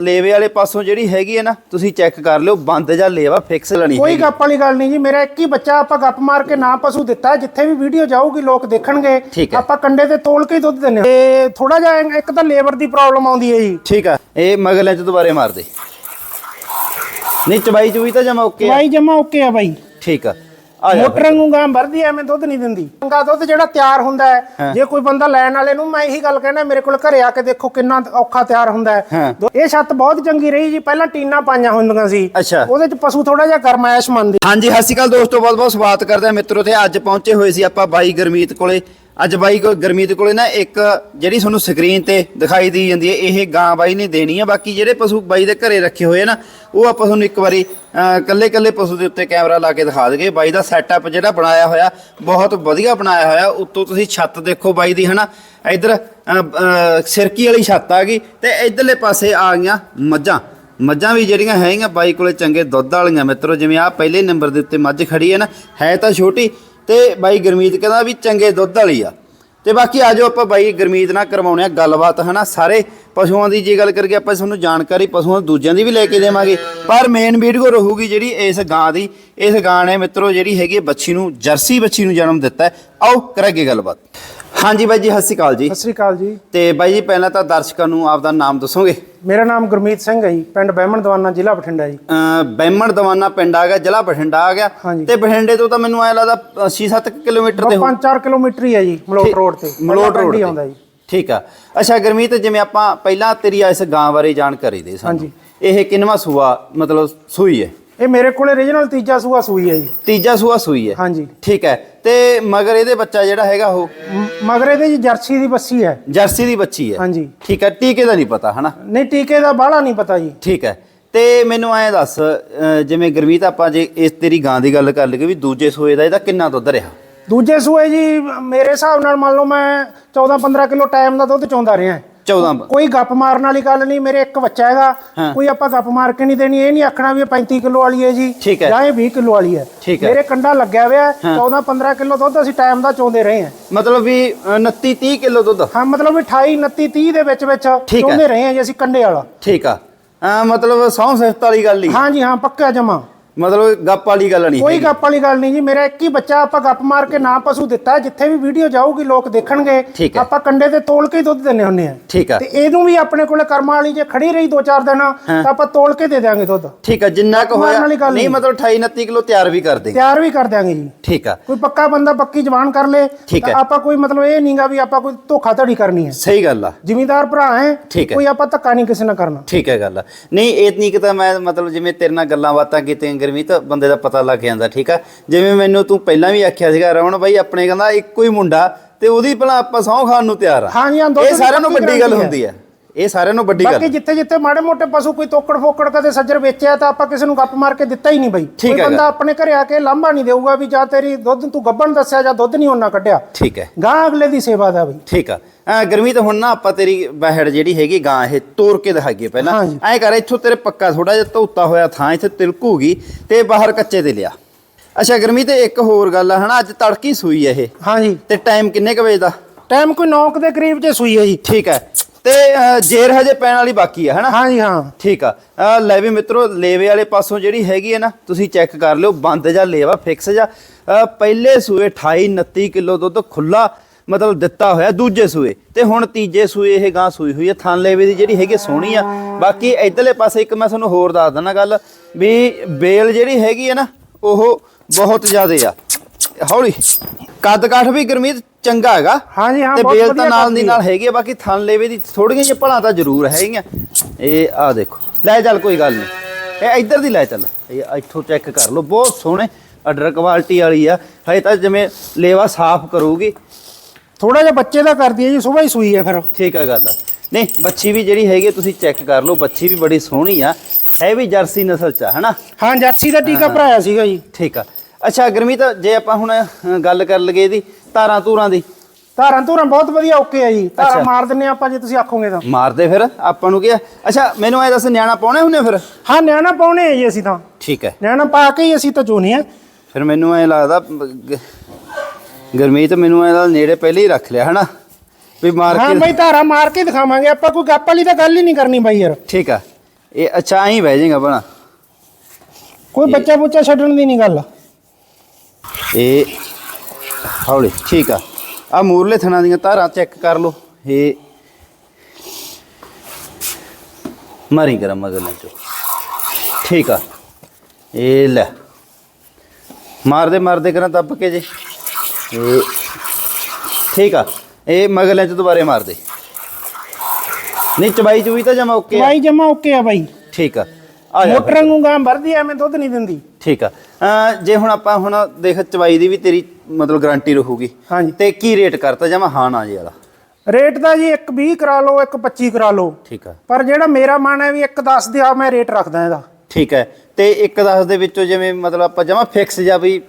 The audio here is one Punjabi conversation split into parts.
ਲੇਵੇ ਵਾਲੇ ਪਾਸੋਂ ਜਿਹੜੀ ਹੈਗੀ ਹੈ ਨਾ ਤੁਸੀਂ ਚੈੱਕ ਕਰ ਲਿਓ ਬੰਦ ਜਾਂ ਲੇਵਾ ਫਿਕਸ ਲੈਣੀ ਕੋਈ ਹੈਗੀ। ਗੱਪ ਵਾਲੀ ਗੱਲ ਨਹੀਂ ਜੀ ਮੇਰਾ ਇੱਕ ਹੀ ਬੱਚਾ ਆਪਾਂ ਗੱਪ ਮਾਰ ਕੇ ਨਾ ਪਸ਼ੂ ਦਿੱਤਾ ਜਿੱਥੇ ਵੀ ਵੀਡੀਓ ਜਾਊਗੀ ਲੋਕ ਦੇਖਣਗੇ। ਠੀਕ ਹੈ। ਆਪਾਂ ਕੰਡੇ ਤੇ ਤੋਲ ਕੇ ਹੀ ਦੁੱਧ ਦਿੰਨੇ ਤੇ ਥੋੜਾ ਜਿਹਾ ਇੱਕ ਤਾਂ ਲੇਬਰ ਦੀ ਪ੍ਰੋਬਲਮ ਆਉਂਦੀ ਹੈ ਜੀ। ਠੀਕ ਆ ਇਹ ਮਗਲੇ ਚ ਦੁਬਾਰੇ ਮਾਰ ਦੇ। ਨਹੀਂ ਚਬਾਈ ਚੂਈ ਤਾਂ ਜਮਾ ਓਕੇ ਆ। ਦਵਾਈ ਜਮਾ ਓਕੇ ਆ ਬਾਈ। ਠੀਕ ਆ। ਆ ਜਾ ਮੋਟਰ ਨੂੰ ਗਾਂ ਭਰਦੀ ਐਵੇਂ ਦੁੱਧ ਨਹੀਂ ਦਿੰਦੀ। ਚੰਗਾ ਦੁੱਧ ਜਿਹੜਾ ਤਿਆਰ ਹੁੰਦਾ ਹੈ ਜੇ ਕੋਈ ਬੰਦਾ ਲੈਣ ਵਾਲੇ ਨੂੰ ਮੈਂ ਇਹੀ ਗੱਲ ਕਹਿਣਾ ਮੇਰੇ ਕੋਲ ਘਰੇ ਆ ਕੇ ਦੇਖੋ ਕਿੰਨਾ ਔਖਾ ਤਿਆਰ ਹੁੰਦਾ ਹੈ। ਇਹ ਛੱਤ ਬਹੁਤ ਚੰਗੀ ਰਹੀ ਜੀ ਪਹਿਲਾਂ ਟੀਨਾਂ ਪਾਈਆਂ ਹੁੰਦੀਆਂ ਸੀ। ਅੱਛਾ। ਉਹਦੇ ਚ ਪਸ਼ੂ ਥੋੜਾ ਜਿਹਾ ਗਰਮਾਇਸ਼ ਮੰਨਦੇ। ਹਾਂਜੀ ਸਤਿ ਸ਼੍ਰੀ ਅਕਾਲ ਦੋਸਤੋ ਬਹੁਤ ਬਹੁਤ ਸਵਾਗਤ ਕਰਦੇ ਆ ਮਿੱਤਰੋ ਤੇ ਅੱਜ ਪਹੁੰਚੇ ਹੋਏ ਸੀ ਆਪਾਂ ਬਾਈ ਗਰਮੀਤ ਕੋਲੇ। ਅੱਜ ਬਾਈ ਕੋ ਗਰਮੀਤ ਕੋਲੇ ਨਾ ਇੱਕ ਜਿਹੜੀ ਤੁਹਾਨੂੰ ਸਕਰੀਨ ਤੇ ਦਿਖਾਈ ਦੀ ਜਾਂਦੀ ਹੈ, ਇਹ ਗਾਂ ਬਾਈ ਨੇ ਦੇਣੀ ਆ। ਬਾਕੀ ਜਿਹੜੇ ਪਸ਼ੂ ਬਾਈ ਦੇ ਘਰੇ ਰੱਖੇ ਹੋਏ ਆ ਨਾ, ਉਹ ਆਪਾਂ ਤੁਹਾਨੂੰ ਇੱਕ ਵਾਰੀ ਕੱਲੇ ਕੱਲੇ ਪਸ਼ੂ ਦੇ ਉੱਤੇ ਕੈਮਰਾ ਲਾ ਕੇ ਦਿਖਾ ਦਈਏ। ਬਾਈ ਦਾ ਸੈਟਅਪ ਜਿਹੜਾ ਬਣਾਇਆ ਹੋਇਆ, ਬਹੁਤ ਵਧੀਆ ਬਣਾਇਆ ਹੋਇਆ। ਉੱਤੋਂ ਤੁਸੀਂ ਛੱਤ ਦੇਖੋ ਬਾਈ ਦੀ, ਹਨਾ? ਇਧਰ ਸਿਰਕੀ ਵਾਲੀ ਛੱਤ ਆ ਗਈ ਤੇ ਇਧਰਲੇ ਪਾਸੇ ਆ ਗਈਆਂ ਮੱਝਾਂ। ਮੱਝਾਂ ਵੀ ਜਿਹੜੀਆਂ ਹੈਗੀਆਂ ਬਾਈ ਕੋਲੇ ਚੰਗੇ ਦੁੱਧ ਵਾਲੀਆਂ ਮਿੱਤਰੋ, ਜਿਵੇਂ ਆ ਪਹਿਲੇ ਨੰਬਰ ਦੇ ਉੱਤੇ ਮੱਝ ਖੜੀ ਹੈ ਨਾ, ਹੈ ਤਾਂ ਛੋਟੀ ਤੇ ਬਾਈ ਗਰਮੀਤ ਕਹਿੰਦਾ ਵੀ ਚੰਗੇ ਦੁੱਧ ਵਾਲੀ ਆ। ਤੇ ਬਾਕੀ ਆਜੋ ਆਪਾਂ ਬਾਈ ਗਰਮੀਤ ਨਾਲ ਕਰਵਾਉਣੇ ਆ ਗੱਲਬਾਤ, ਹਨਾ? ਸਾਰੇ ਪਸ਼ੂਆਂ ਦੀ ਜੇ ਗੱਲ ਕਰੀਏ ਆਪਾਂ ਤੁਹਾਨੂੰ ਜਾਣਕਾਰੀ ਪਸ਼ੂਆਂ ਦੂਜਿਆਂ ਦੀ ਵੀ ਲੈ ਕੇ ਦੇਵਾਂਗੇ। ਪਰ ਮੇਨ ਵੀਡੀਓ ਰਹੂਗੀ ਜਿਹੜੀ ਇਸ ਗਾਂ ਦੀ ਇਸ ਗਾਂ ਨੇ ਮਿੱਤਰੋ ਜਿਹੜੀ ਹੈਗੀ ਬੱਚੀ ਨੂੰ ਜਰਸੀ ਬੱਚੀ ਨੂੰ ਜਨਮ ਦਿੱਤਾ ਹੈ। ਆਓ ਕਰਾਂਗੇ ਗੱਲਬਾਤ। ਹਾਂਜੀ ਬਾਈ ਜੀ ਸਤਿ ਸ਼੍ਰੀ ਅਕਾਲ ਜੀ। ਸਤਿ ਸ੍ਰੀ ਅਕਾਲ ਜੀ। ਤੇ ਬਾਈ ਜੀ ਪਹਿਲਾਂ ਤਾਂ ਦਰਸ਼ਕਾਂ ਨੂੰ ਆਪਦਾ ਨਾਮ ਦੱਸੋਗੇ? ਮੇਰਾ ਨਾਮ ਗੁਰਮੀਤ ਸਿੰਘ ਹੈ ਜੀ ਪਿੰਡ ਬਹਿਮਣ ਦਵਾਨਾ ਜ਼ਿਲ੍ਹਾ ਬਠਿੰਡਾ ਜੀ। ਅ, ਬੈਮਣ ਦਵਾਨਾ ਪਿੰਡ ਆ ਗਿਆ ਜ਼ਿਲ੍ਹਾ ਬਠਿੰਡਾ ਆ ਗਿਆ। ਤੇ ਬਠਿੰਡੇ ਤੋਂ ਤਾਂ ਮੈਨੂੰ ਐ ਲੱਗਦਾ 6-7 ਕਿਲੋਮੀਟਰ ਤੇ ਹੋ 5-4 ਕਿਲੋਮੀਟਰ ਹੀ ਹੈ ਜੀ ਮਲੋਟ ਰੋਡ ਤੇ। ਮਲੋਟ ਰੋਡ ਹੀ ਆਉਂਦਾ ਜੀ। ਠੀਕ ਆ। ਅੱਛਾ ਗਰਮੀਤ ਜਿਵੇਂ ਆਪਾਂ ਪਹਿਲਾਂ ਤੇਰੀ ਇਸ ਗਾਂ ਬਾਰੇ ਜਾਣਕਾਰੀ ਦੇ ਸਾਨੂੰ। ਹਾਂਜੀ। ਇਹ ਕਿੰਨਵਾ ਸੂਆ ਮਤਲਬ ਸੂਈ ਹੈ? ਇਹ ਮੇਰੇ ਕੋਲੇ ਰੀਜਨਲ ਤੀਜਾ ਸੂਆ ਸੂਈ ਹੈ ਜੀ। ਤੀਜਾ ਸੂਆ ਸੂਈ ਹੈ? ਹਾਂਜੀ। ਠੀਕ ਹੈ। ਤੇ ਮਗਰ ਇਹਦੇ ਬੱਚਾ ਜਿਹੜਾ ਹੈਗਾ ਉਹ? ਮਗਰ ਇਹਦੇ ਜੀ ਜਰਸੀ ਦੀ ਬੱਸੀ ਹੈ। ਜਰਸੀ ਦੀ ਬੱਚੀ ਹੈ। ਹਾਂਜੀ। ਠੀਕ ਹੈ। ਟੀਕੇ ਦਾ ਨਹੀਂ ਪਤਾ ਹਨਾ? ਨਹੀਂ ਟੀਕੇ ਦਾ ਬਾਹਲਾ ਨਹੀਂ ਪਤਾ ਜੀ। ਠੀਕ ਹੈ। ਤੇ ਮੈਨੂੰ ਐਂ ਦੱਸ ਜਿਵੇਂ ਗਰਮੀਤ ਆਪਾਂ ਜੇ ਇਸ ਤੇਰੀ ਗਾਂ ਦੀ ਗੱਲ ਕਰ ਲਈਏ ਵੀ ਦੂਜੇ ਸੂਏ ਦਾ ਇਹਦਾ ਕਿੰਨਾ ਦੁੱਧ ਰਿਹਾ? ਦੂਜੇ ਸੂਏ ਜੀ ਮੇਰੇ ਹਿਸਾਬ ਨਾਲ ਮੰਨ ਲਓ ਮੈਂ 14-15 ਕਿਲੋ ਟਾਈਮ ਦਾ ਦੁੱਧ ਚੋਂਦਾ ਰਿਹਾ। 14 ਕੋਈ ਗੱਪ ਮਾਰਨ ਵਾਲੀ ਗੱਲ ਨਹੀਂ ਮੇਰੇ ਇੱਕ ਬੱਚਾ ਹੈਗਾ। ਹਾਂ। ਕੋਈ ਆਪਾਂ ਗੱਪ ਮਾਰ ਕੇ ਨਹੀਂ ਦੇਣੀ ਇਹ ਨਹੀਂ ਆਖਣਾ ਵੀ ਇਹ 35 ਕਿਲੋ ਵਾਲੀ ਹੈ ਜੀ ਹੈ। ਜਾਂ ਇਹ 20 ਕਿਲੋ ਵਾਲੀ ਹੈ। ਹੈ। ਮੇਰੇ ਕੰਡਾ ਲੱਗਿਆ ਹੋਇਆ 14-15 ਕਿਲੋ ਦੁੱਧ ਅਸੀਂ ਟਾਈਮ ਦਾ ਚੋਂਦੇ ਰਹੇ ਹਾਂ। ਮਤਲਬ ਵੀ 29 30 ਕਿਲੋ ਦੁੱਧ। ਹਾਂ ਮਤਲਬ ਵੀ 28 29 30 ਦੇ ਵਿੱਚ ਵਿੱਚ ਹੈ। ਚੋਂਦੇ ਰਹੇ ਹਾਂ ਜੀ ਅਸੀਂ ਕੰਡੇ ਵਾਲਾ। ਠੀਕ ਆ। ਮਤਲਬ ਸੌ ਸਿਫਤ ਵਾਲੀ ਗੱਲ ਹਾਂ ਜੀ ਹਾਂ ਪੱਕਾ ਜਮਾ। ਮਤਲਬ ਗੱਪ ਵਾਲੀ ਗੱਲ ਨਹੀਂ ਕੋਈ ਹੈਗੀ। ਗੱਪ ਵਾਲੀ ਗੱਲ ਨਹੀਂ ਜੀ ਮੇਰਾ ਇੱਕ ਹੀ ਬੱਚਾ ਆਪਾਂ ਗੱਪ ਮਾਰ ਕੇ ਨਾ ਪਸ਼ੂ ਦਿੱਤਾ ਜਿੱਥੇ ਵੀ ਵੀਡੀਓ ਜਾਊਗੀ ਲੋਕ ਦੇਖਣਗੇ। ਠੀਕ ਹੈ। ਆਪਾਂ ਕੰਡੇ ਤੇ ਤੋਲ ਕੇ ਹੀ ਦੁੱਧ ਦਿੰਨੇ ਹੁੰਨੇ ਆ ਠੀਕ ਆ ਤੇ ਇਹਨੂੰ ਵੀ ਆਪਣੇ ਕੋਲੇ ਕਰਮਾਂ ਵਾਲੀ ਜੇ ਖੜੀ ਰਹੀ 2-4 ਦਿਨ ਤਾਂ ਆਪਾਂ ਤੋਲ ਕੇ ਦੇ ਦਿਆਂਗੇ ਦੁੱਧ। ਠੀਕ ਆ ਜਿੰਨਾ ਕੁ ਮਾਰਨ ਹੋਇਆ ਵਾਲੀ ਗੱਲ ਨਹੀਂ ਨਹੀਂ। ਮਤਲਬ 28 29 ਕਿਲੋ ਤਿਆਰ ਵੀ ਕਰ ਦੇ ਤਿਆਰ ਵੀ ਕਰ ਦਿਆਂਗੇ ਜੀ। ਠੀਕ ਆ ਕੋਈ ਪੱਕਾ ਬੰਦਾ ਪੱਕੀ ਜ਼ਬਾਨ ਕਰ ਲੇ ਠੀਕ ਹੈ। ਤਾਂ ਆਪਾਂ ਕੋਈ ਮਤਲਬ ਇਹ ਨਹੀਂਗਾ ਵੀ ਆਪਾਂ ਕੋਈ ਧੋਖਾ ਧੜੀ ਕਰਨੀ ਹੈ। ਸਹੀ ਗੱਲ ਆ। ਜ਼ਿਮੀਂਦਾਰ ਭਰਾ ਹੈ ਠੀਕ ਹੈ। ਕੋਈ ਆਪਾਂ ਧੱਕਾ ਨਹੀਂ ਕਿਸੇ ਨਾਲ ਕਰਨਾ। ਠੀਕ ਹੈ ਗੱਲ ਆ। ਨਹੀਂ ਇਹ ਨਹੀਂ ਕਿ ਤਾਂ ਮੈਂ ਮਤਲਬ ਜਿਵੇਂ ਤੇਰੇ ਨਾਲ ਗੱਲਾਂ ਬਾਤਾਂ ਕੀਤੀਆਂ ਗਰਮੀ ਤਾਂ ਬੰਦੇ ਦਾ ਪਤਾ ਲੱਗ ਜਾਂਦਾ ਠੀਕ ਆ? ਜਿਵੇਂ ਮੈਨੂੰ ਤੂੰ ਪਹਿਲਾਂ ਵੀ ਆਖਿਆ ਸੀਗਾ ਰਮਨ ਬਾਈ ਆਪਣੇ ਕਹਿੰਦਾ ਇੱਕੋ ਹੀ ਮੁੰਡਾ ਤੇ ਉਹਦੀ ਭਲਾ ਆਪਾਂ ਸਹੁੰ ਖਾਣ ਨੂੰ ਤਿਆਰ ਆ। ਹਾਂਜੀ, ਹਾਂ, ਦੁੱਧ ਇਹ ਦੀ ਸਾਰਿਆਂ ਨੂੰ ਵੱਡੀ ਗੱਲ ਹੁੰਦੀ ਹੈ। ਇਹ ਸਾਰਿਆਂ ਨੂੰ ਵੱਡੀ ਬਾਕੀ ਗੱਲ ਜਿੱਥੇ ਜਿੱਥੇ ਮਾੜੇ ਮੋਟੇ ਪਸ਼ੂ ਕੋਈ ਤੋਕੜ ਫੋਕੜ ਕਦੇ ਸੱਜਰ ਵੇਚਿਆ ਤਾਂ ਆਪਾਂ ਕਿਸੇ ਨੂੰ ਗੱਪ ਮਾਰ ਕੇ ਦਿੱਤਾ ਹੀ ਨਹੀਂ ਬਈ। ਕੋਈ। ਬੰਦਾ ਆਪਣੇ ਘਰੇ ਆ ਕੇ ਲਾਂਭਾ ਨਹੀਂ ਦੇਊਗਾ ਵੀ ਜਾਂ ਤੇਰੀ ਦੁੱਧ ਤੂੰ ਗੱਬਣ ਦੱਸਿਆ ਜਾਂ ਦੁੱਧ ਨਹੀਂ ਉਹਨਾਂ ਕੱਢਿਆ। ਠੀਕ ਹੈ। ਗਾਂ ਅਗਲੇ ਦੀ ਸੇਵਾ ਦਾ ਬਈ। ਠੀਕ ਆ। ਗਰਮੀ ਤਾਂ ਹੁਣ ਨਾ ਆਪਾਂ ਤੇਰੀ ਬਹਿੜ ਜਿਹੜੀ ਹੈਗੀ ਗਾਂ ਇਹ ਤੋੜ ਕੇ ਦਿਖਾਈਏ ਪਹਿਲਾਂ। ਐਂ ਕਰ ਇੱਥੋਂ ਤੇਰੇ ਪੱਕਾ ਥੋੜਾ ਜਿਹਾ ਧੋਤਾ ਹੋਇਆ ਥਾਂ ਇੱਥੇ ਤਿਲਕੂਗੀ ਤੇ ਬਾਹਰ ਕੱਚੇ ਤੇ ਲਿਆ। ਅੱਛਾ ਗਰਮੀ ਤੇ ਇੱਕ ਹੋਰ ਗੱਲ ਆ ਹਨਾ ਅੱਜ ਤੜਕੀ ਸੂਈ ਇਹ। ਹਾਂਜੀ। ਤੇ ਟਾਈਮ ਕਿੰਨੇ ਕੁ ਵਜੇ ਦਾ? ਟਾਈਮ ਕੋਈ 9 ਦੇ ਕਰੀਬ ਚ ਸੂਈ ਹੈ ਜੀ। ਠੀਕ ਹੈ। ਤੇ ਜੇਰ ਹਜੇ ਪੈਣ ਵਾਲੀ ਬਾਕੀ ਆ ਹਨਾ? ਹਾਂਜੀ ਹਾਂ। ਠੀਕ ਆ। ਅਹ, ਲੈ ਵੀ ਮਿੱਤਰੋ ਲੇਵੇ ਵਾਲੇ ਪਾਸੋਂ ਜਿਹੜੀ ਹੈਗੀ ਹੈ ਨਾ ਤੁਸੀਂ ਚੈੱਕ ਕਰ ਲਿਓ ਬੰਦ ਜਾਂ ਲੇਵਾ ਫਿਕਸ ਜਾਂ ਪਹਿਲੇ ਸੂਏ 28 29 ਕਿਲੋ ਦੁੱਧ ਖੁੱਲਾ ਮਤਲਬ ਦਿੱਤਾ ਹੋਇਆ ਦੂਜੇ ਸੂਏ। ਤੇ ਹੁਣ ਤੀਜੇ ਸੂਏ ਇਹ ਗਾਂ ਸੂਈ ਹੋਈ ਹੈ ਥਣ ਲੇਵੇ ਦੀ ਜਿਹੜੀ ਹੈਗੀ ਸੋਹਣੀ ਆ। ਬਾਕੀ ਇਧਰਲੇ ਪਾਸੇ ਇੱਕ ਮੈਂ ਤੁਹਾਨੂੰ ਹੋਰ ਦੱਸ ਦਿੰਦਾ ਗੱਲ ਵੀ ਬੇਲ ਜਿਹੜੀ ਹੈਗੀ ਹੈ ਨਾ ਉਹ ਬਹੁਤ ਜ਼ਿਆਦੇ ਆ। ਹੌਲੀ। ਕੱਦ ਕਾਠ ਵੀ ਗਰਮੀਤ ਚੰਗਾ ਹੈਗਾ। ਹਾਂਜੀ, ਹਾਂ, ਤੇ ਬਹੁਤ ਬੇਲ ਤਾਂ ਵਧੀਆ ਨਾਲ ਦੀ ਨਾਲ ਹੈਗੀ ਆ ਬਾਕੀ ਥਣ ਲੇਵੇ ਦੀ ਥੋੜੀਆਂ ਜਿਹੀਆਂ ਭਲਾਂ ਤਾਂ ਜ਼ਰੂਰ ਹੈਗੀਆਂ। ਇਹ ਆ ਦੇਖੋ। ਲੈ ਚੱਲ ਕੋਈ ਗੱਲ ਨਹੀਂ। ਇਹ ਇੱਧਰ ਦੀ ਲੈ ਚੱਲ। ਇਹ ਇੱਥੋਂ ਚੈੱਕ ਕਰ ਲਓ। ਬਹੁਤ ਸੋਹਣੇ ਆਰਡਰ ਕੁਆਲਿਟੀ ਵਾਲੀ ਆ। ਹਜੇ ਤਾਂ ਜਿਵੇਂ ਲੇਵਾ ਸਾਫ਼ ਕਰੂਗੀ। ਥੋੜਾ ਜਿਹਾ ਬੱਚੇ ਦਾ ਕਰਦੀ ਹੈ ਜੀ ਸਵੇਰ ਹੀ ਸੂਈ ਹੈ ਫਿਰ। ਠੀਕ ਆ ਗੱਲ ਨਹੀਂ ਬੱਚੀ ਵੀ ਜਿਹੜੀ ਹੈਗੀ ਆ, ਤੁਸੀਂ ਚੈੱਕ ਕਰ ਲਓ। ਬੱਚੀ ਵੀ ਬੜੀ ਸੋਹਣੀ ਆ। ਹੈ ਵੀ ਜਰਸੀ ਨਸਲ ਚ ਆ ਹਨਾ? ਹਾਂ ਜਰਸੀ ਦਾ ਟੀਕਾ ਭਰਾਇਆ ਸੀਗਾ ਜੀ। ਠੀਕ ਆ। ਅੱਛਾ ਗਰਮੀਤ ਜੇ ਆਪਾਂ ਹੁਣ ਅ, ਗੱਲ ਕਰ ਲਈਏ ਇਹਦੀ ਧਾਰਾਂ ਧੂਰਾਂ ਦੀ। ਧਾਰਾਂ ਧੂਰਾਂ ਬਹੁਤ ਵਧੀਆ ਓਕੇ ਆ ਜੀ। ਧਾਰਾਂ। ਮਾਰ ਦਿੰਨੇ ਆਪਾਂ ਜੇ ਤੁਸੀਂ ਆਖੋਗੇ ਤਾਂ। ਮਾਰਦੇ ਫਿਰ ਆਪਾਂ ਨੂੰ ਕੀ ਆ? ਅੱਛਾ ਮੈਨੂੰ ਐ ਦੱਸ ਨਿਆਣਾ ਪਾਉਣੇ ਹੁੰਨੇ ਫਿਰ? ਹਾਂ ਨਿਆਣਾ ਪਾਉਣੇ ਆ ਜੀ ਅਸੀਂ ਤਾਂ। ਠੀਕ ਹੈ। ਨਿਆਣਾ ਪਾ ਕੇ ਹੀ ਅਸੀਂ ਤਾਂ ਚੋਨੇ ਆ। ਫਿਰ ਮੈਨੂੰ ਐ ਲੱਗਦਾ ਗ- ਗਰਮੀਤ ਮੈਨੂੰ ਐ ਨੇੜੇ ਪਹਿਲੇ ਹੀ ਰੱਖ ਲਿਆ ਹਨਾ? ਵੀ ਮਾਰ ਹਾਂ ਕੇ ਬਈ ਧਾਰਾ ਮਾਰ ਕੇ ਦਿਖਾਵਾਂਗੇ ਆਪਾਂ ਕੋਈ ਗੱਪ ਵਾਲੀ ਤਾਂ ਗੱਲ ਹੀ ਨਹੀਂ ਕਰਨੀ ਬਾਈ ਯਾਰ। ਠੀਕ ਆ। ਇਹ ਅੱਛਾ ਹੀ ਬਹਿ ਜਾਏਗਾ ਬਣਾ ਕੋਈ ਬੱਚਾ ਬੁੱਚਾ ਛੱਡਣ ਦੀ ਨਹੀਂ ਗੱਲ। ਇਹ ਹੌਲੀ ਠੀਕ ਆ। ਆ ਮੂਰਲੇ ਥਣਾ ਦੀਆਂ ਧਾਰਾਂ ਚੈੱਕ ਕਰ ਲਓ। ਇਹ ਮਾਰੀ ਕਰਾਂ ਮਗਰ ਨਾ ਚੋ ਠੀਕ ਆ। ਇਹ ਲੈ। ਮਾਰਦੇ ਮਾਰਦੇ ਕਰਾਂ ਦੱਬ ਕੇ ਜੇ। ਇਹ ਠੀਕ ਆ। ਇਹ ਮਗਲੇ ਚ ਦੁਬਾਰੇ ਮਾਰ ਦੇ ਨਹੀਂ ਚਬਾਈ ਚੂਈ ਤਾਂ ਜਮਾ ਓਕੇ ਆ। ਦਵਾਈ ਜਮਾ ਓਕੇ ਆ ਬਾਈ। ਠੀਕ ਆ। ਆ ਜਾ ਫਿਰ। ਮੋਟਰਾਂ ਨੂੰ ਗਾਂ ਭਰਦੀ ਐਵੇਂ ਦੁੱਧ ਨਹੀਂ ਦਿੰਦੀ। ਠੀਕ ਆ। ਜੇ ਹੁਣ ਆਪਾਂ ਹੁਣ ਦੇਖ ਚਵਾਈ ਦੀ ਵੀ ਤੇਰੀ ਮਤਲਬ ਗਾਰੰਟੀ ਰਹੂਗੀ ਹਾਂਜੀ। ਤੇ ਕੀ ਰੇਟ ਕਰਤਾ ਜਮਾ ਹਾਂ ਨਾ ਜੀ ਵਾਲਾ? ਰੇਟ ਦਾ ਜੀ ਇੱਕ 20 ਕਰਾ ਲਓ ਇੱਕ 25 ਕਰਾ ਲਓ। ਠੀਕ ਆ। ਪਰ ਜਿਹੜਾ ਮੇਰਾ ਮਨ ਹੈ ਵੀ ਇੱਕ 10 ਦੇ ਆ ਮੈਂ ਰੇਟ ਰੱਖਦਾ ਇਹਦਾ। ਠੀਕ ਹੈ ਤੇ ਇੱਕ ਦਸ ਦੇ ਵਿੱਚੋਂ ਜਿਵੇਂ ਮਤਲਬ ਆਪਾਂ ਜਮਾ ਫਿਕਸ ਜਾਂ ਵੀ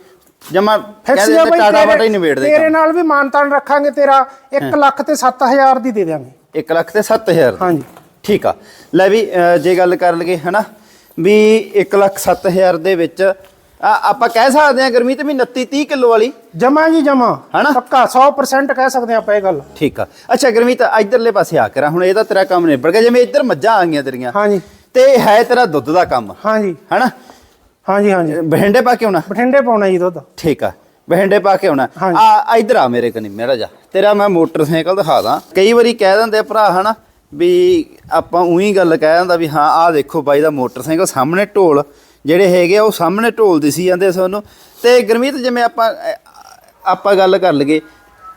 ਜਮਾ ਫਿਕਸ ਜਾਂ ਬਈ ਟਾਟਾ ਵਾਟਾ ਹੀ ਨਿਬੇੜ ਦੇ ਤੇਰੇ ਨਾਲ ਵੀ ਮਾਨਤਾਨ ਰੱਖਾਂਗੇ ਤੇਰਾ 1 ਲੱਖ ਤੇ 7000 ਦੀ ਦੇ ਦਿਆਂਗੇ। 1 ਲੱਖ ਤੇ 7000 ਹਾਂਜੀ। ਠੀਕ ਆ। ਲੈ ਵੀ ਜੇ ਗੱਲ ਕਰ ਲਈਏ ਹਨਾ ਵੀ 1 ਲੱਖ 7000 ਦੇ ਵਿੱਚ ਆ, ਆਪਾਂ ਕਹਿ ਸਕਦੇ ਹਾਂ ਗਰਮੀ ਵੀ 29 30 ਕਿਲੋ ਵਾਲੀ। ਜਮਾ ਜੀ ਜਮਾ। ਹਨਾ? ਪੱਕਾ 100% ਕਹਿ ਸਕਦੇ ਆਪਾਂ ਇਹ ਗੱਲ। ਠੀਕ ਆ। ਅੱਛਾ ਗਰਮੀ ਤਾਂ ਇਧਰਲੇ ਪਾਸੇ ਆ ਕਰਾਂ। ਹੁਣ ਇਹਦਾ ਤੇਰਾ ਕੰਮ ਨਿਬੜ ਗਿਆ। ਜਿਵੇਂ ਇੱਧਰ ਮੱਝਾਂ ਆ ਗਈਆਂ ਤੇਰੀਆਂ ਹਾਂਜੀ। ਤੇ ਹੈ ਤੇਰਾ ਦੁੱਧ ਦਾ ਕੰਮ। ਹਾਂਜੀ। ਹਨਾ? ਹਾਂਜੀ ਹਾਂਜੀ। ਬਹਿੰਡੇ ਪਾ ਕੇ ਆਉਣਾ? ਬਠਿੰਡੇ ਪਾਉਣਾ ਜੀ ਦੁੱਧ। ਠੀਕ ਆ। ਬਹਿੰਡੇ ਪਾ ਕੇ ਆਉਣਾ। ਹਾਂਜੀ। ਆ ਇਧਰ ਆ ਮੇਰੇ ਕਨੀ ਮੇਰਾ ਜਾ। ਤੇਰਾ ਮੈਂ ਮੋਟਰਸਾਈਕਲ ਦਿਖਾ ਦਾਂ। ਕਈ ਵਾਰੀ ਕਹਿ ਦਿੰਦੇ ਆ ਭਰਾ ਹਨਾ ਵੀ ਆਪਾਂ ਉਹੀ ਗੱਲ ਕਹਿ ਦਿੰਦਾ ਵੀ ਹਾਂ ਆਹ ਦੇਖੋ ਬਾਈ ਦਾ ਮੋਟਰਸਾਈਕਲ ਸਾਹਮਣੇ ਢੋਲ। ਜਿਹੜੇ ਹੈਗੇ ਆ ਉਹ ਸਾਹਮਣੇ ਢੋਲ ਦਿਸੀ ਜਾਂਦੇ ਸਾਨੂੰ। ਤੇ ਗਰਮੀਤ ਜਿਵੇਂ ਆਪਾਂ ਆਪਾਂ ਗੱਲ ਕਰ ਲਈਏ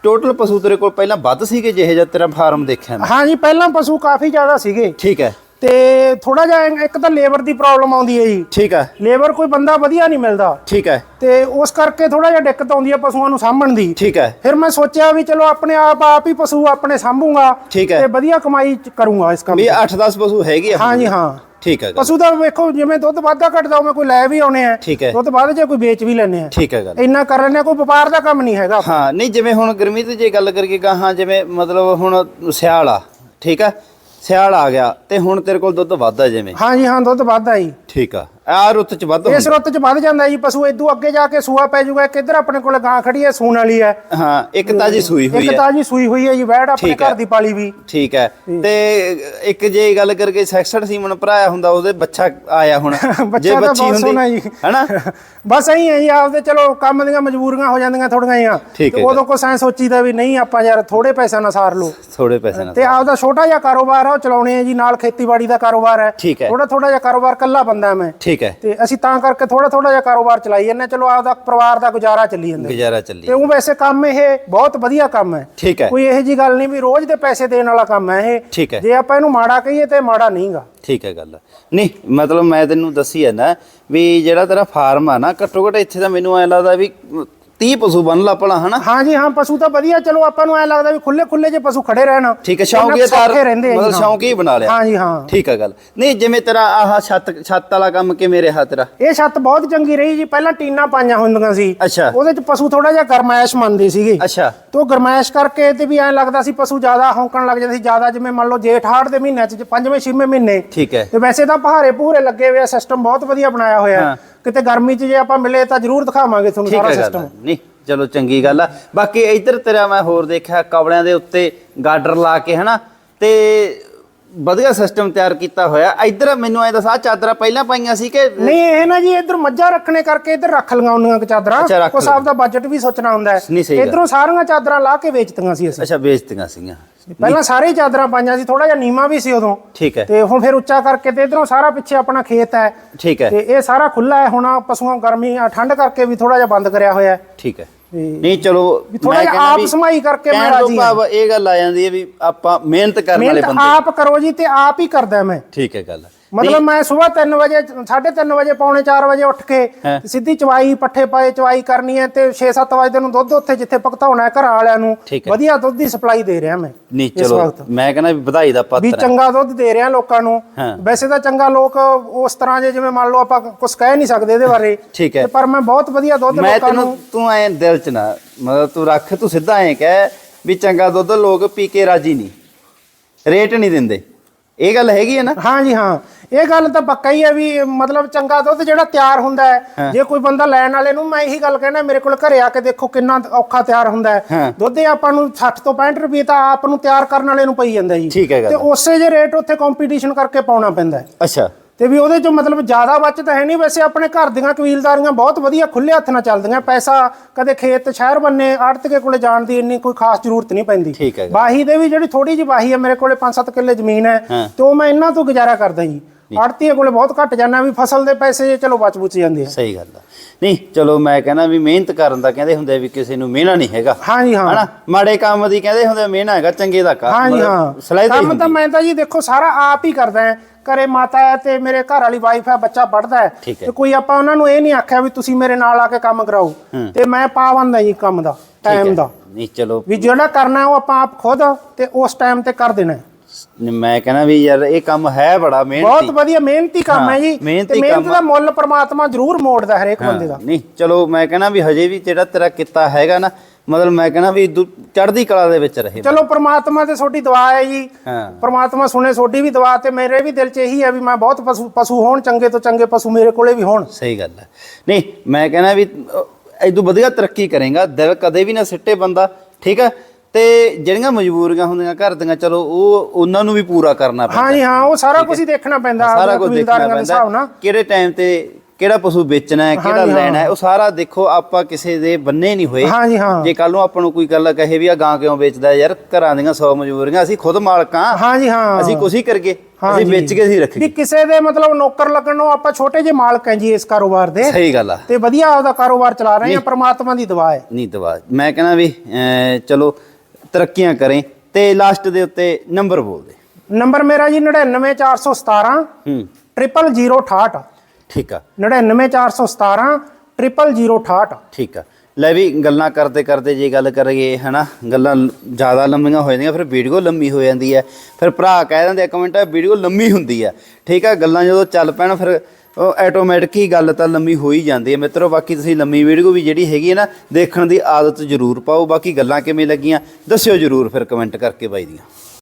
ਟੋਟਲ ਪਸ਼ੂ ਤੇਰੇ ਕੋਲ ਪਹਿਲਾਂ ਵੱਧ ਸੀਗੇ ਜਿਹੇ ਜਿਹਾ ਤੇਰਾ ਫਾਰਮ ਦੇਖਿਆ ਮੈਂ? ਹਾਂਜੀ ਪਹਿਲਾਂ ਪਸ਼ੂ ਕਾਫੀ ਜ਼ਿਆਦਾ ਸੀਗੇ। ਠੀਕ ਹੈ। ਤੇ ਥੋੜਾ ਜਿਹਾ ਇੱਕ ਤਾਂ ਲੇਬਰ ਦੀ ਪ੍ਰੋਬਲਮ ਆਉਂਦੀ ਹੈ ਜੀ। ਠੀਕ ਹੈ। ਲੇਬਰ ਕੋਈ ਬੰਦਾ ਵਧੀਆ ਨਹੀਂ ਮਿਲਦਾ। ਠੀਕ ਹੈ। ਤੇ ਉਸ ਕਰਕੇ ਥੋੜਾ ਜਿਹਾ ਦਿੱਕਤ ਆਉਂਦੀ ਹੈ ਪਸ਼ੂਆਂ ਨੂੰ ਸਾਂਭਣ ਦੀ। ਠੀਕ ਹੈ। ਫਿਰ ਮੈਂ ਸੋਚਿਆ ਵੀ ਚਲੋ ਆਪਣੇ ਆਪ ਆਪ ਹੀ ਪਸ਼ੂ ਆਪਣੇ ਸਾਂਭੂਗਾ। ਤੇ ਵਧੀਆ ਕਮਾਈ ਕਰੂੰਗਾ ਇਸ ਕੰਮ ਵੀ ਚ। 8-10 ਪਸ਼ੂ ਹੈਗੇ ਆ। ਹਾਂਜੀ ਹਾਂ। ਠੀਕ ਹੈ। ਪਸ਼ੂ ਦਾ ਵੇਖੋ ਜਿਵੇਂ ਦੁੱਧ ਵਾਧਾ ਘਟਦਾ ਉਵੇਂ ਕੋਈ ਲੈ ਵੀ ਆਉਣੇ ਆ। ਠੀਕ ਹੈ। ਦੁੱਧ ਵੱਧ ਜੇ ਕੋਈ ਵੇਚ ਵੀ ਲੈਣੇ ਆ। ਠੀਕ ਹੈ ਗੱਲ। ਇੰਨਾ ਕਰ ਲੈਣੇ ਕੋਈ ਵਪਾਰ ਦਾ ਕੰਮ ਨਹੀਂ ਹੈਗਾ। ਹਾਂ ਨਹੀਂ ਜਿਵੇਂ ਹੁਣ ਗਰਮੀ ਤੇ ਜੇ ਗੱਲ ਕਰੀਏ ਗਾਹਾਂ ਜਿਵੇਂ ਮਤਲਬ ਹੁਣ ਸਿਆਲ ਆ ਠੀਕ ਆ ਸਿਆਲ ਆ ਗਿਆ ਤੇ ਹੁਣ ਤੇਰੇ ਕੋਲ ਦੁੱਧ ਵੱਧਦਾ ਜਿਵੇਂ। ਹਾਂਜੀ ਹਾਂ ਦੁੱਧ ਵੱਧਦਾ ਜੀ। ਠੀਕ ਆ। ਆ ਰੁੱਤ ਚ ਵੱਧ ਇਸ ਰੁੱਤ ਚ ਵੱਧ ਜਾਂਦਾ ਜੀ ਪਸ਼ੂ ਇਦੋਂ ਅੱਗੇ ਜਾ ਕੇ ਸੂਆ ਪੈ ਜਾਊਗਾ ਇੱਕ ਇੱਧਰ ਆਪਣੇ ਕੋਲੇ ਗਾਂ ਖੜੀ ਹੈ ਸੂਣ ਵਾਲੀ ਹੈ। ਹਾਂ ਇੱਕ ਤਾਜੀ ਸੂਈ ਹੋਈ ਇੱਕ ਹੈ। ਤਾਜੀ ਸੂਈ ਹੋਈ ਹੈ ਜੀ ਵੈੜ ਆਪਣੇ। ਘਰ ਦੀ ਪਾਲੀ ਵੀ। ਠੀਕ ਹੈ। ਤੇ ਇੱਕ ਜੇ ਗੱਲ ਕਰਕੇ 66 ਸੀਮਨ ਭਰਾਇਆ ਹੁੰਦਾ ਉਹਦੇ ਬੱਚਾ ਆਇਆ ਹੁਣ। ਜੇ ਬੱਚਾ ਹੁੰਦੀ ਹੈਨਾ? ਬਸ ਐਂ ਹੈ ਜੀ ਆਪਦੇ ਚਲੋ ਕੰਮ ਦੀਆਂ ਮਜਬੂਰੀਆਂ ਹੋ ਜਾਂਦੀਆਂ ਥੋੜੀਆਂ ਜਿਹੀਆਂ। ਠੀਕ ਹੈ ਤੇ ਉਦੋਂ ਕੋ ਸੈਂ ਸੋਚੀਦਾ ਵੀ ਨਹੀਂ ਆਪਾਂ ਯਾਰ ਥੋੜੇ ਪੈਸਿਆਂ ਨਾਲ ਸਾਰ ਲਓ ਥੋੜੇ ਪੈਸੇ ਨਾਲ ਤੇ ਆਪਦਾ ਛੋਟਾ ਜਿਹਾ ਕਾਰੋਬਾਰ ਆ ਉਹ ਚਲਾਉਣੇ ਆ ਜੀ ਨਾਲ ਖੇਤੀਬਾੜੀ ਦਾ ਕਾਰੋਬਾਰ ਹੈ। ਥੋੜਾ ਥੋੜਾ ਜਿਹਾ ਕਾਰੋਬਾਰ ਕੱਲਾ ਬੰਦਾ ਮੈਂ। ਠੀਕ ਹੈ। ਤੇ ਅਸੀਂ ਤਾਂ ਕਰਕੇ ਥੋੜਾ ਥੋੜਾ ਜਿਹਾ ਕਾਰੋਬਾਰ ਚਲਾਈ ਜਾਂਦੇ। ਚਲੋ ਆਪਦਾ ਪਰਿਵਾਰ ਦਾ ਗੁਜ਼ਾਰਾ ਚੱਲੀ ਜਾਂਦਾ। ਗੁਜ਼ਾਰਾ ਚੱਲੀ ਤੇ ਉਹ ਵੈਸੇ ਕੰਮ ਇਹ ਬਹੁਤ ਵਧੀਆ ਕੰਮ ਹੈ। ਠੀਕ ਹੈ। ਕੋਈ ਇਹੋ ਜੀ ਗੱਲ ਨਹੀਂ ਵੀ ਰੋਜ਼ ਦੇ ਪੈਸੇ ਦੇਣ ਵਾਲਾ ਕੰਮ ਹੈ ਇਹ। ਠੀਕ ਹੈ। ਜੇ ਆਪਾਂ ਇਹਨੂੰ ਮਾੜਾ ਕਹੀਏ ਤੇ ਮਾੜਾ ਨਹੀਂਗਾ। ਠੀਕ ਹੈ ਗੱਲ। ਨਹੀਂ ਮਤਲਬ ਮੈਂ ਤੈਨੂੰ ਦੱਸੀ ਹੈ ਨਾ ਵੀ ਜਿਹੜਾ ਤੇਰਾ ਫਾਰਮ ਆ ਨਾ ਘੱਟੋ ਘੱਟ ਇੱਥੇ ਤਾਂ ਮੈਨੂੰ ਐ ਲੱਗਦਾ ਵੀ 30 ਪਸ਼ੂ ਬਣ ਲਾ ਭਲਾ ਹਨਾ? ਹਾਂਜੀ ਹਾਂ ਪਸ਼ੂ ਤਾਂ ਵਧੀਆ ਚਲੋ ਆਪਾਂ ਨੂੰ ਐ ਲੱਗਦਾ ਵੀ ਖੁੱਲੇ ਖੁੱਲੇ ਜੇ ਪਸ਼ੂ ਖੜੇ ਰਹਿਣ। ਠੀਕ ਹੈ ਸ਼ੌਂਕੀ ਉਹਨਾਂ ਤਾਰ ਮਤਲਬ। ਸ਼ੌਂਕੀ ਹੀ ਬਣਾ ਲਿਆ। ਹਾਂਜੀ ਹਾਂ। ਠੀਕ ਹੈ ਗੱਲ। ਨਹੀਂ ਜਿਵੇਂ ਤੇਰਾ ਆਹ ਛੱਤ ਛੱਤ ਵਾਲਾ ਕੰਮ ਕਿਵੇਂ ਰਿਹਾ ਤੇਰਾ? ਇਹ ਛੱਤ ਬਹੁਤ ਚੰਗੀ ਰਹੀ ਜੀ। ਪਹਿਲਾਂ ਟੀਨਾਂ ਪਾਈਆਂ ਹੁੰਦੀਆਂ ਸੀ। ਅੱਛਾ। ਉਹਦੇ ਚ ਪਸ਼ੂ ਥੋੜਾ ਜਿਹਾ ਗਰਮੈਸ਼ ਮੰਨਦੇ ਸੀਗੇ। ਅੱਛਾ। ਤੇ ਉਹ ਗਰਮੈਸ਼ ਕਰਕੇ ਤੇ ਵੀ ਐਂ ਲੱਗਦਾ ਸੀ ਪਸ਼ੂ ਜ਼ਿਆਦਾ ਹੌਂਕਣ ਲੱਗ ਜਾਂਦੇ ਸੀ। ਜ਼ਿਆਦਾ ਜਿਵੇਂ ਮੰਨ ਲਓ ਜੇਠ ਹਾੜ ਦੇ ਮਹੀਨੇ ਚ ਪੰਜਵੇਂ ਛੇਵੇਂ ਮਹੀਨੇ। ਠੀਕ ਹੈ। ਤੇ ਵੈਸੇ ਤਾਂ ਪਹਾਰੇ ਪੂਰੇ ਲੱਗੇ ਹੋਏ ਆ। ਸਿਸਟਮ ਬਹੁਤ ਵਧੀਆ ਬਣਾਇਆ ਹੋਇਆ। ਕਿਤੇ ਗਰਮੀ 'ਚ ਜੇ ਆਪਾਂ ਮਿਲੇ ਤਾਂ ਜ਼ਰੂਰ ਦਿਖਾਵਾਂਗੇ ਤੁਹਾਨੂੰ ਠੀਕ ਸਾਰਾ ਹੈ ਗੱਲ ਸਿਸਟਮ ਨਹੀਂ ਚਲੋ ਚੰਗੀ ਗੱਲ ਆ। ਬਾਕੀ ਇੱਧਰ ਤੇਰਾ ਮੈਂ ਹੋਰ ਦੇਖਿਆ ਕਵਲਿਆਂ ਦੇ ਉੱਤੇ ਗਾਡਰ ਲਾ ਕੇ ਹਨਾ? ਤੇ ਵਧੀਆ ਸਿਸਟਮ ਤਿਆਰ ਕੀਤਾ ਹੋਇਆ। ਇੱਧਰ ਮੈਨੂੰ ਐ ਦੱਸ ਚਾਦਰਾਂ ਪਹਿਲਾਂ ਪਾਈਆਂ ਸੀ ਕਿ ਨਹੀਂ ਇਹ ਨਾ ਜੀ ਇਧਰ ਮੱਝਾਂ ਰੱਖਣੇ ਕਰਕੇ ਇਧਰ ਰੱਖ ਕੁ ਚਾਦਰਾਂ। ਅੱਛਾ, ਰੱਖ ਉਸ। ਆਪ ਦਾ ਬਜਟ ਵੀ ਸੋਚਣਾ ਹੁੰਦਾ ਨਹੀਂ, ਹੈ ਸਹੀ ਗੱਲ। ਇਧਰੋਂ ਸਾਰੀਆਂ ਚਾਦਰਾਂ ਲਾ ਕੇ ਵੇਚਤੀਆਂ ਸੀ ਅਸੀਂ। ਅੱਛਾ ਵੇਚਤੀਆਂ ਸੀਗੀਆਂ। ਪਹਿਲਾਂ ਸਾਰੇ ਹੀ ਚਾਦਰਾਂ ਪਾਈਆਂ ਸੀ ਥੋੜਾ ਜਿਹਾ ਨੀਮਾ ਵੀ ਸੀ ਉਦੋਂ। ਠੀਕ ਹੈ। ਤੇ ਹੁਣ ਫਿਰ ਉੱਚਾ ਕਰਕੇ ਤੇ ਇਧਰੋਂ ਸਾਰਾ ਪਿੱਛੇ ਆਪਣਾ ਖੇਤ ਹੈ। ਠੀਕ ਹੈ। ਤੇ ਇਹ ਸਾਰਾ ਖੁੱਲਾ ਹੈ ਹੁਣ ਪਸ਼ੂਆਂ ਗਰਮੀ ਆ, ਠੰਡ ਕਰਕੇ ਵੀ ਥੋੜਾ ਜਿਹਾ ਬੰਦ ਕਰਿਆ ਹੋਇਆ ਹੈ। ਠੀਕ ਹੈ। ਨਹੀਂ ਚਲੋ ਥੋੜ੍ਹਾ ਮੈਂ ਜਿਹਾ ਆਪ ਸਮਾਈ ਕਰਕੇ ਮੈਂ ਰਾਜ਼ੀ ਹਾਂ। ਭਾਵ ਇਹ ਗੱਲ ਆ ਜਾਂਦੀ ਹੈ ਵੀ ਆਪਾਂ ਮਿਹਨਤ ਕਰਨ ਵਾਲੇ ਮਿਹਨਤ ਬੰਦੇ। ਆਪ ਕਰੋ ਜੀ ਤੇ ਆਪ ਹੀ ਕਰਦਾ ਮੈਂ। ਠੀਕ ਹੈ ਗੱਲ ਮਤਲਬ ਮੈਂ ਸਵੇਰ 3 ਵਜੇ 3:30 ਵਜੇ ਪੌਣੇ 4 ਵਜੇ ਉੱਠ ਕੇ। ਸਿੱਧੀ ਚਵਾਈ ਪੱਠੇ ਪਾਏ ਚਵਾਈ ਕਰਨੀ ਹੈ ਤੇ 6-7 ਵਜੇ ਨੂੰ ਦੁੱਧ ਉੱਥੇ ਜਿੱਥੇ ਭਗਤਾਉਣਾ ਹੈ ਘਰਾਂ ਵਾਲਿਆਂ ਨੂੰ। ਵਧੀਆ ਦੁੱਧ ਦੀ ਸਪਲਾਈ ਦੇ ਰਿਹਾ ਮੈਂ ਨਹੀਂ ਇਸ ਚਲੋ ਵਕਤ। ਮੈਂ ਕਹਿੰਦਾ ਵੀ ਵਧਾਈ ਦਾ ਵੀ ਪਾਤਰ ਹੈ ਚੰਗਾ ਦੁੱਧ ਦੇ ਰਿਹਾ ਲੋਕਾਂ ਨੂੰ। ਵੈਸੇ ਤਾਂ ਚੰਗਾ ਲੋਕ ਉਸ ਤਰ੍ਹਾਂ ਜੇ ਜਿਵੇਂ ਮੰਨ ਲਓ ਆਪਾਂ ਕੁਝ ਕਹਿ ਨਹੀਂ ਸਕਦੇ ਇਹਦੇ ਬਾਰੇ ਠੀਕ ਹੈ। ਪਰ ਮੈਂ ਬਹੁਤ ਵਧੀਆ ਦੁੱਧ ਮੈਂ ਲੋਕਾਂ ਤੈਨੂੰ ਨੂੰ ਤੂੰ ਐ ਦਿਲ ਚ ਨਾ ਮਤਲਬ ਤੂੰ ਰੱਖ ਤੂੰ ਸਿੱਧਾ ਐ ਕਹਿ ਵੀ ਚੰਗਾ ਦੁੱਧ ਲੋਕ ਪੀ ਕੇ ਰਾਜੀ ਨਹੀਂ ਰੇਟ ਨਹੀਂ ਦਿੰਦੇ ਇਹ ਗੱਲ ਹੈਗੀ ਹੈ ਨਾ ਹਾਂ ਜੀ ਹਾਂ ਇਹ ਗੱਲ ਤਾਂ ਪੱਕਾ ਹੀ ਹੈ ਵੀ ਮਤਲਬ ਚੰਗਾ ਦੁੱਧ ਜਿਹੜਾ ਤਿਆਰ ਹੁੰਦਾ ਹੈ। ਜੇ ਕੋਈ ਬੰਦਾ ਲੈਣ ਵਾਲੇ ਨੂੰ ਮੈਂ ਇਹੀ ਗੱਲ ਕਹਿਣਾ ਮੇਰੇ ਕੋਲ ਘਰੇ ਆ ਕੇ ਦੇਖੋ ਕਿੰਨਾ ਔਖਾ ਤਿਆਰ ਹੁੰਦਾ ਹਾਂ। ਦੁੱਧ ਇਹ ਆਪਾਂ ਨੂੰ 60 ਤੋਂ 65 ਰੁਪਏ ਤਾਂ ਆਪ ਨੂੰ ਤਿਆਰ ਕਰਨ ਵਾਲੇ ਨੂੰ ਪਈ ਜਾਂਦਾ ਜੀ। ਤੇ ਉਸੇ ਜੇ ਰੇਟ ਉੱਥੇ ਕੰਪੀਟੀਸ਼ਨ ਕਰਕੇ ਪਾਉਣਾ ਪੈਂਦਾ ਹੈ। ਅੱਛਾ। ਤੇ ਵੀ ਉਹਦੇ ਚੋਂ ਮਤਲਬ ਜ਼ਿਆਦਾ ਬਚਤ ਹੈ ਨਹੀਂ। ਵੈਸੇ ਆਪਣੇ ਘਰ ਦੀਆਂ ਕਬੀਲਦਾਰੀਆਂ ਬਹੁਤ ਵਧੀਆ ਖੁੱਲੇ ਹੱਥ ਨਾਲ ਚੱਲਦੀਆਂ। ਪੈਸਾ ਕਦੇ ਖੇਤ ਸ਼ਹਿਰ ਬੰਨੇ ਆੜਤਕੇ ਕੋਲੇ ਜਾਣ ਦੀ ਇੰਨੀ ਕੋਈ ਖਾਸ ਜ਼ਰੂਰਤ ਨਹੀਂ ਪੈਂਦੀ। ਬਾਹੀ ਦੇ ਵੀ ਜਿਹੜੀ ਥੋੜੀ ਜਿਹੀ ਬਾਹੀ ਹੈ ਮੇਰੇ ਕੋਲੇ 5-7 ਕਿੱਲੇ ਜ਼ਮੀਨ ਹਾਂ। ਤੇ ਉਹ ਮੈਂ ਇਹਨਾਂ ਤੋਂ ਗੁਜ਼ਾਰਾ ਕਰਦਾ ਜੀ। ਆੜਤੀਏ ਕੋਲੇ ਬਹੁਤ ਘੱਟ ਜਾਣਾ ਵੀ ਫਸਲ ਦੇ ਪੈਸੇ ਚਲੋ ਬਚ ਬੁਚ ਜਾਂਦੇ ਆ। ਸਹੀ ਗੱਲ ਆ। ਨਹੀਂ ਚਲੋ ਮੈਂ ਕਹਿੰਦਾ ਵੀ ਮਿਹਨਤ ਕਰਨ ਦਾ ਕਹਿੰਦੇ ਹੁੰਦੇ ਵੀ ਕਿਸੇ ਨੂੰ ਮਿਹਣਾ ਨਹੀਂ ਹੈਗਾ। ਹਾਂ ਜੀ ਹਾਂ। ਹਨਾ? ਮਾੜੇ ਕੰਮ ਦੀ ਕਹਿੰਦੇ ਹੁੰਦੇ ਮਿਹਣਾ ਹੈਗਾ ਚੰਗੇ ਦਾ ਕਾ ਹਾਂ ਜੀ ਹਾਂ। ਸਲਾਹ ਕੰਮ ਤਾਂ ਮੈਂ ਤਾਂ ਜੀ ਦੇਖੋ ਸਾਰਾ ਆਪ ਹੀ ਕਰਦਾ ਹਾਂ। ਘਰੇ ਮਾਤਾ ਹੈ ਤੇ ਮੇਰੇ ਘਰ ਵਾਲੀ ਵਾਈਫ ਹੈ ਬੱਚਾ ਪੜਦਾ ਹੈ। ਤੇ ਕੋਈ ਆਪਾਂ ਉਹਨਾਂ ਨੂੰ ਇਹ ਨਹੀਂ ਆਖਿਆ ਵੀ ਤੁਸੀਂ ਮੇਰੇ ਨਾਲ ਆ ਕੇ ਕੰਮ ਕਰਾਓ। ਤੇ ਮੈਂ ਪਾਵੰਦਾ ਜੀ ਕੰਮ ਦਾ ਟਾਈਮ ਦਾ। ਨਹੀਂ ਚਲੋ। ਵੀ ਜਿਹੜਾ ਕਰਨਾ ਉਹ ਆਪਾਂ ਆਪ ਖੁਦ ਤੇ ਉਸ ਟਾਈਮ ਤੇ ਕਰ ਦੇਣਾ। ਮੈਂ ਕਹਿੰਦਾ ਵੀ ਯਾਰ ਇਹ ਕੰਮ ਹੈ ਬੜਾ ਬਹੁਤ ਮਿਹਨਤੀ ਵਧੀਆ ਮਿਹਨਤੀ ਕੰਮ ਹੈ ਜੀ। ਮਿਹਨਤੀ ਤੇ ਮਿਹਨਤ। ਦਾ ਮੁੱਲ ਪ੍ਰਮਾਤਮਾ ਜ਼ਰੂਰ ਮੋੜਦਾ ਹਰੇਕ ਬੰਦੇ ਦਾ। ਨਹੀਂ ਚਲੋ ਮੈਂ ਕਹਿੰਦਾ ਵੀ ਹਜੇ ਵੀ ਜਿਹੜਾ ਤੇਰਾ ਕਿੱਤਾ ਹੈਗਾ ਨਾ ਮਤਲਬ ਮੈਂ ਕਹਿੰਦਾ ਵੀ ਚੜ੍ਹਦੀ ਕਲਾ ਦੇ ਵਿੱਚ ਰਹੇ। ਚਲੋ ਪ੍ਰਮਾਤਮਾ ਤੇ ਤੁਹਾਡੀ ਦੁਆ ਹੈ ਜੀ। ਹਾਂ। ਪ੍ਰਮਾਤਮਾ ਸੁਣੇ ਤੁਹਾਡੀ ਵੀ ਦੁਆ ਤੇ ਮੇਰੇ ਵੀ ਦਿਲ 'ਚ ਇਹੀ ਹੈ ਵੀ ਮੈਂ ਬਹੁਤ ਪਸ਼ੂ ਪਸ਼ੂ ਹੋਣ ਚੰਗੇ ਤੋਂ ਚੰਗੇ ਪਸ਼ੂ ਮੇਰੇ ਕੋਲੇ ਵੀ ਹੋਣ। ਸਹੀ ਗੱਲ ਹੈ। ਨਹੀਂ ਮੈਂ ਕਹਿੰਦਾ ਵੀ ਐਦੋਂ ਵਧੀਆ ਤਰੱਕੀ ਕਰੇਗਾ। ਦਿਲ ਕਦੇ ਵੀ ਨਾ ਸਿੱਟੇ ਬੰਦਾ ਠੀਕ ਹੈ? ਤੇ ਜਿਹੜੀਆਂ ਮਜਬੂਰੀਆਂ ਹੁੰਦੀਆਂ ਘਰ ਦੀਆਂ ਚਲੋ ਉਹ ਉਹਨਾਂ ਨੂੰ ਵੀ ਪੂਰਾ ਕਰਨਾ ਪੈਂਦਾ। ਹਾਂ ਜੀ ਹਾਂ ਉਹ ਸਾਰਾ ਕੁਝ ਹੀ। ਦੇਖਣਾ ਪੈਂਦਾ ਸਾਰਾ ਕੁਝ ਦੇਖਣਾ ਪੈਂਦਾ। ਕਿਹੜੇ ਟਾਈਮ ਤੇ ਕਿਹੜਾ ਪਸ਼ੂ ਵੇਚਣਾ ਹੈ ਕਿਹੜਾ ਹਾਂਜੀ। ਲੈਣਾ ਹੈ ਉਹ ਸਾਰਾ ਦੇਖੋ ਆਪਾਂ ਕਿਸੇ ਦੇ ਬੰਨੇ ਨਹੀਂ ਹੋਏ। ਜੀ ਹਾਂ। ਜੇ ਕੱਲ ਨੂੰ ਆਪਾਂ ਨੂੰ ਕੋਈ ਗੱਲ ਕਹੇ ਵੀ ਆ ਗਾਂ ਕਿਉਂ ਵੇਚਦਾ ਯਾਰ ਘਰਾਂ ਦੀਆਂ 100 ਮਜਬੂਰੀਆਂ ਅਸੀਂ ਖੁਦ ਮਾਲਕਾਂ ਹਾਂ। ਜੀ ਹਾਂ। ਅਸੀਂ ਕੁਛ ਹੀ ਕਰਗੇ ਅਸੀਂ। ਵੇਚ ਕੇ ਅਸੀਂ ਰੱਖ ਵੀ ਕਿਸੇ ਦੇ ਮਤਲਬ ਨੌਕਰ ਲੱਗਣ ਨੂੰ ਆਪਾਂ ਛੋਟੇ ਜਿਹੇ ਮਾਲਕ ਹਾਂ ਜੀ ਇਸ ਕਾਰੋਬਾਰ ਦੇ। ਸਹੀ ਗੱਲ ਆ। ਤੇ ਵਧੀਆ ਆਪਦਾ ਕਾਰੋਬਾਰ ਚਲਾ ਰਹੇ ਹਾਂ ਪ੍ਰਮਾਤਮਾ ਦੀ ਦੁਆ ਹੈ। ਨਹੀਂ ਦਵਾ। ਮੈਂ ਕਹਿੰਦਾ ਵੀ ਚਲੋ ਤਰੱਕੀਆਂ ਕਰੇ ਤੇ ਲਾਸਟ ਦੇ ਉੱਤੇ ਨੰਬਰ ਬੋਲ ਦੇ। ਨੰਬਰ ਮੇਰਾ ਜੀ 99417 ਹੂੰ। 00068 ਠੀਕ ਆ। 99417 00068 ਠੀਕ ਆ। ਲੈ ਵੀ ਗੱਲਾਂ ਕਰਦੇ ਕਰਦੇ ਜੇ ਗੱਲ ਕਰੀਏ ਹਨਾ ਗੱਲਾਂ ਜ਼ਿਆਦਾ ਲੰਮੀਆਂ ਹੋ ਜਾਂਦੀਆਂ ਫਿਰ ਵੀਡੀਓ ਲੰਮੀ ਹੋ ਜਾਂਦੀ ਹੈ। ਫਿਰ ਭਰਾ ਕਹਿ ਦਿੰਦੇ ਕਮੈਂਟ ਵੀਡੀਓ ਲੰਮੀ ਹੁੰਦੀ ਆ ਠੀਕ ਆ ਗੱਲਾਂ ਜਦੋਂ ਚੱਲ ਪੈਣ ਫਿਰ ਆਟੋਮੈਟਿਕ ਹੀ ਗੱਲ ਤਾਂ ਲੰਮੀ ਹੋ ਹੀ ਜਾਂਦੀ ਹੈ ਮਿੱਤਰੋ, ਬਾਕੀ ਤੁਸੀਂ ਲੰਮੀ ਵੀਡੀਓ ਵੀ ਜਿਹੜੀ ਹੈਗੀ ਹੈ ਨਾ, ਦੇਖਣ ਦੀ ਆਦਤ ਜ਼ਰੂਰ ਪਾਓ। ਬਾਕੀ ਗੱਲਾਂ ਕਿਵੇਂ ਲੱਗੀਆਂ, ਦੱਸਿਓ ਜ਼ਰੂਰ ਫਿਰ ਕਮੈਂਟ ਕਰਕੇ ਬਾਈ ਦੀਆਂ।